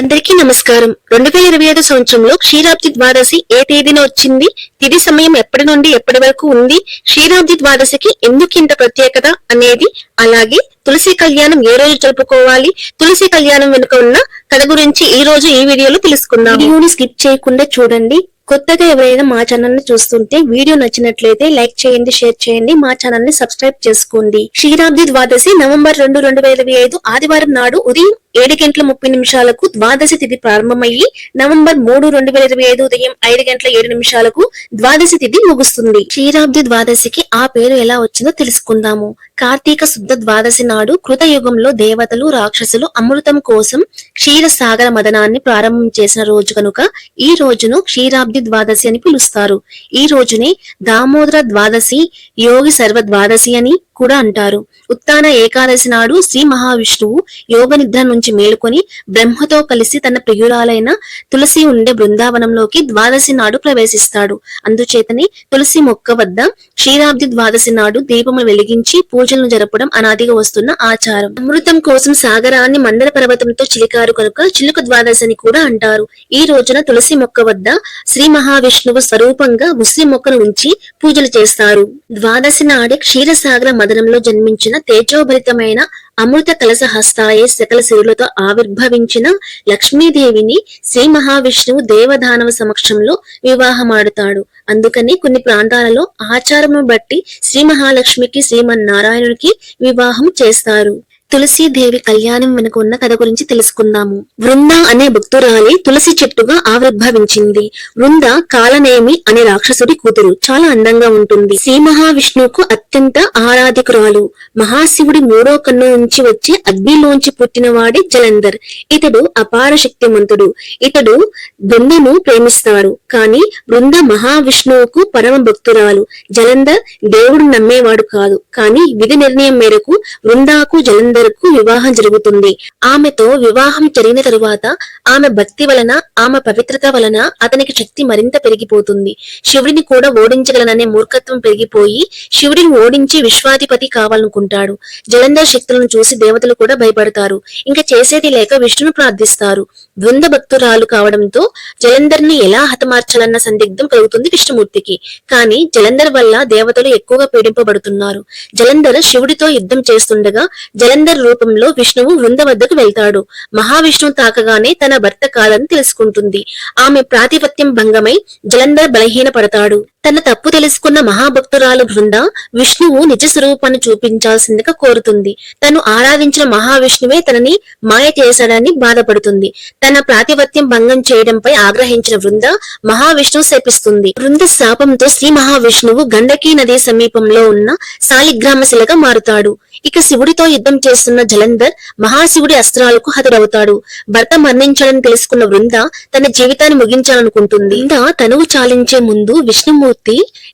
అందరికీ నమస్కారం. రెండు వేల ఇరవై ఐదు సంవత్సరంలో క్షీరాబ్ది ద్వాదశి ఏ తేదీన వచ్చింది? తిది సమయం ఎప్పటి నుండి ఎప్పటి వరకు ఉంది? క్షీరాబ్ది ద్వాదశికి ఎందుకు ఇంత ప్రత్యేకత అనేది? అలాగే తులసి కళ్యాణం ఏ రోజు జరుపుకోవాలి? తులసి కళ్యాణం వెనుక ఉన్న కథ గురించి ఈ రోజు ఈ వీడియోలో తెలుసుకుందాం వీడియోని స్కిప్ చేయకుండా చూడండి. కొత్తగా ఎవరైనా మా ఛానల్ని చూస్తుంటే వీడియో నచ్చినట్లయితే లైక్ చేయండి షేర్ చేయండి మా ఛానల్ని సబ్స్క్రైబ్ చేసుకోండి. క్షీరాబ్ది ద్వాదశి నవంబర్ రెండు రెండు వేల ఇరవై ఐదు ఆదివారం నాడు ఉదయం ఏడు గంటల ముప్పై నిమిషాలకు ద్వాదశి తిథి ప్రారంభమయ్యి నవంబర్ మూడు రెండు వేల ఇరవై ఐదు ఉదయం ఐదు గంటల ఏడు నిమిషాలకు ద్వాదశి తిథి ముగుస్తుంది. క్షీరాబ్ది ద్వాదశికి ఆ పేరు ఎలా వచ్చిందో తెలుసుకుందాము. కార్తీక శుద్ధ ద్వాదశి నాడు కృతయుగంలో దేవతలు రాక్షసులు అమృతం కోసం క్షీర సాగర మదనాన్ని ప్రారంభం చేసిన రోజు కనుక ఈ రోజును క్షీరాబ్ది ద్వాదశి అని పిలుస్తారు. ఈ రోజునే దామోదర ద్వాదశి యోగి సర్వ ద్వాదశి అని కూడా అంటారు. ఉత్తాన ఏకాదశి నాడు శ్రీ మహావిష్ణువు యోగ నిద్ర నుంచి మేలుకొని బ్రహ్మతో కలిసి తన ప్రియురాలైన తులసి ఉండే బృందావనంలోకి ద్వాదశి నాడు ప్రవేశిస్తాడు. అందుచేతనే తులసి మొక్క వద్ద క్షీరాబ్ది ద్వాదశి నాడు దీపము వెలిగించి పూజలను జరపడం అనాదిగా వస్తున్న ఆచారం. అమృతం కోసం సాగరాన్ని మందర పర్వతంతో చిలికారు కనుక చిలుక ద్వాదశిని కూడా అంటారు. ఈ రోజున తులసి మొక్క వద్ద శ్రీ మహావిష్ణువు స్వరూపంగా ముస్లిం మొక్కను ఉంచి పూజలు చేస్తారు. ద్వాదశి నాడే క్షీరసాగర మదనంలో జన్మించిన తేజోభరితమైన అమృత కలసహస్తాయే సకల సిరులతో ఆవిర్భవించిన లక్ష్మీదేవిని శ్రీ మహావిష్ణువు దేవదానవ సమక్షంలో వివాహమాడుతాడు. అందుకని కొన్ని ప్రాంతాలలో ఆచారమును బట్టి శ్రీ మహాలక్ష్మికి శ్రీమన్నారాయణునికి వివాహం చేస్తారు. తులసీదేవి కళ్యాణం వెనుక ఉన్న కథ గురించి తెలుసుకుందాము. వృంద అనే భక్తురాలి తులసి చెట్టుగా ఆవిర్భవించింది. వృంద కాలనేమి అనే రాక్షసుడి కూతురు. చాలా అందంగా ఉంటుంది. శ్రీ మహావిష్ణువుకు అత్యంత ఆరాధికురాలు. మహాశివుడి మూడో కన్ను నుంచి వచ్చే అగ్నిలోంచి పుట్టినవాడే జలంధర్. ఇతడు అపార శక్తిమంతుడు. ఇతడు బృందను ప్రేమిస్తాడు కానీ బృంద మహావిష్ణువుకు పరమ భక్తురాలు. జలంధర్ దేవుడు నమ్మేవాడు కాదు. కానీ విధి నిర్ణయం మేరకు బృందాకు జలంధర్ కు వివాహం జరుగుతుంది. ఆమెతో వివాహం జరిగిన తరువాత ఆమె భక్తి వలన ఆమె పవిత్రత వలన అతనికి శక్తి మరింత పెరిగిపోతుంది. శివుడిని కూడా ఓడించగలననే మూర్ఖత్వం పెరిగిపోయి శివుడిని ఓడించి విశ్వాధిపతి కావాలనుకుంటాడు. జలంధర్ శక్తులను చూసి దేవతలు కూడా భయపడతారు. ఇంకా చేసేది లేక విష్ణును ప్రార్థిస్తారు. ద్వంద్వ భక్తురాలు కావడంతో జలంధర్ని ఎలా హతమార్చాలన్న సందిగ్ధం కలుగుతుంది విష్ణుమూర్తికి. కానీ జలంధర్ వల్ల దేవతలు ఎక్కువగా పీడింపబడుతున్నారు. జలంధర్ శివుడితో యుద్ధం చేస్తుండగా జలంధర్ రూపంలో విష్ణువు వృంద వద్దకు వెళ్తాడు. మహావిష్ణువు తాకగానే తన భర్త కాదని తెలుసుకుంటుంది. ఆమె ప్రాతిపత్యం భంగమై జలంధర్ బలహీన పడతాడు తన తప్పు తెలుసుకున్న మహాభక్తురాలు బృంద విష్ణువు నిజ స్వరూపాన్ని చూపించాల్సిందిగా కోరుతుంది. తను ఆరాధించిన మహావిష్ణువే తనని మాయ చేశాడని బాధపడుతుంది. తన ప్రాతిపత్యం భంగం చేయడంపై ఆగ్రహించిన బృంద మహావిష్ణువు శపిస్తుంది. బృంద శాపంతో శ్రీ మహావిష్ణువు గండకీ నది సమీపంలో ఉన్న శాలిగ్రామ శిలగా మారుతాడు. ఇక శివుడితో యుద్ధం చేస్తున్న జలంధర్ మహాశివుడి అస్త్రాలకు హతుడవుతాడు. భర్త మరణించాడని తెలుసుకున్న వృంద తన జీవితాన్ని ముగించాలనుకుంటుంది. వృంద తనువు చాలించే ముందు విష్ణుమూర్తి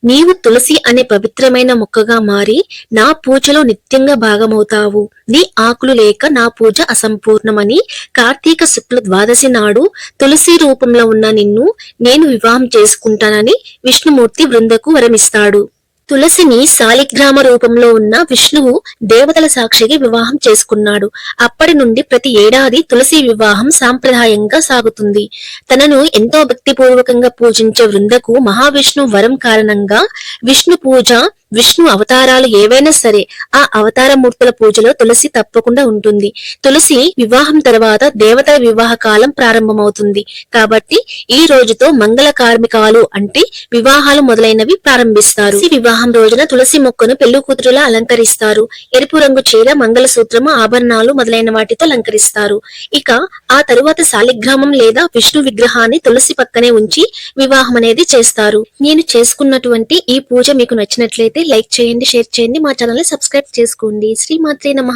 నీవు తులసి అనే పవిత్రమైన మొక్కగా మారి నా పూజలో నిత్యంగా భాగమవుతావు. నీ ఆకులు లేక నా పూజ అసంపూర్ణమని కార్తీక శుక్ల ద్వాదశి నాడు తులసి రూపంలో ఉన్న నిన్ను నేను వివాహం చేసుకుంటానని విష్ణుమూర్తి వృందకు వరమిస్తాడు. తులసిని శాలిగ్రామ రూపంలో ఉన్న విష్ణువు దేవతల సాక్షికి వివాహం చేసుకున్నాడు. అప్పటి నుండి ప్రతి ఏడాది తులసి వివాహం సాంప్రదాయంగా సాగుతుంది. తనను ఎంతో భక్తిపూర్వకంగా పూజించే వృందకు మహావిష్ణు వరం కారణంగా విష్ణు పూజ విష్ణు అవతారాలు ఏవైనా సరే ఆ అవతార మూర్తుల పూజలో తులసి తప్పకుండా ఉంటుంది. తులసి వివాహం తర్వాత దేవతల వివాహ కాలం ప్రారంభమవుతుంది. కాబట్టి ఈ రోజుతో మంగళ కార్మికాలు అంటే వివాహాలు మొదలైనవి ప్రారంభిస్తారు. ఈ వివాహం రోజున తులసి మొక్కను పెళ్ళి కూతురులా అలంకరిస్తారు. ఎరుపు రంగు చీర మంగళసూత్రము ఆభరణాలు మొదలైన వాటితో అలంకరిస్తారు. ఇక ఆ తరువాత శాలిగ్రామం లేదా విష్ణు విగ్రహాన్ని తులసి పక్కనే ఉంచి వివాహం అనేది చేస్తారు. నేను చేసుకున్నటువంటి ఈ పూజ మీకు నచ్చినట్లయితే లైక్ చేయండి షేర్ చేయండి. మా ఛానల్ని సబ్స్క్రైబ్ చేసుకోండి. శ్రీమాత్రే నమ.